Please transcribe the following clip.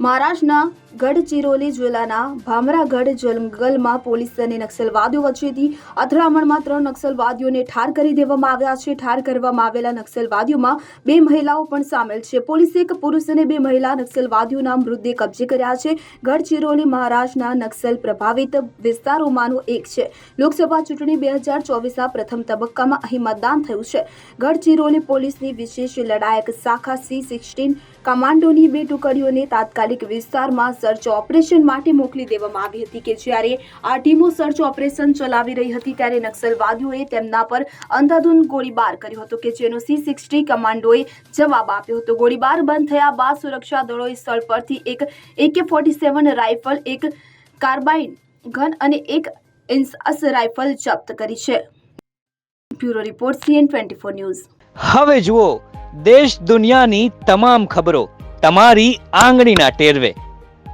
મહારાષ્ટ્રના ગઢચિરોલી જિલ્લાના ભામરાગઢ જંગલમાં પોલીસ અને નક્સલવાદીઓ વચ્ચેથી અથડામણમાં ત્રણ નક્સલવાદીઓને ઠાર કરી દેવામાં આવ્યા છે. ઠાર કરવામાં આવેલા નક્સલવાદીઓમાં બે મહિલાઓ પણ સામેલ છે. પોલીસે એક પુરુષ અને બે મહિલા નક્સલવાદીઓના મૃતદેહ કબજે કર્યા છે. ગઢચિરોલી મહારાષ્ટ્રના નક્સલ પ્રભાવિત વિસ્તારોમાંનો એક છે. લોકસભા ચૂંટણી બે હજાર ચોવીસના પ્રથમ તબક્કામાં અહીં મતદાન થયું છે. ગઢચિરોલી પોલીસની વિશેષ લડાયક શાખા સી સિક્સટીન કમાન્ડોની બે ટુકડીઓને તાત્કાલિક વિસ્તારમાં સર્ચ ઓપરેશન માટે મોકલી દેવામાં આવી હતી કે જ્યારે આ ટીમો સર્ચ ઓપરેશન ચલાવી રહી હતી ત્યારે નક્સલવાદીઓએ તેમના પર અંધાધૂંધ ગોળીબાર કર્યો હતો કે જેનો સી સિક્સટી કમાન્ડોએ જવાબ આપ્યો હતો. ગોળીબાર બંધ થયા બાદ સુરક્ષા દળોએ સ્થળ પરથી એક એકે ફોર્ટી સેવન રાઇફલ, એક કાર્બાઇન ગન અને એક ઇન્સાસ રાઇફલ જપ્ત કરી છે. Bureau report CN twenty four news. હવે જુઓ, દેશ દુનિયાની તમામ ખબરો તમારી આંગળીના ટેરવે.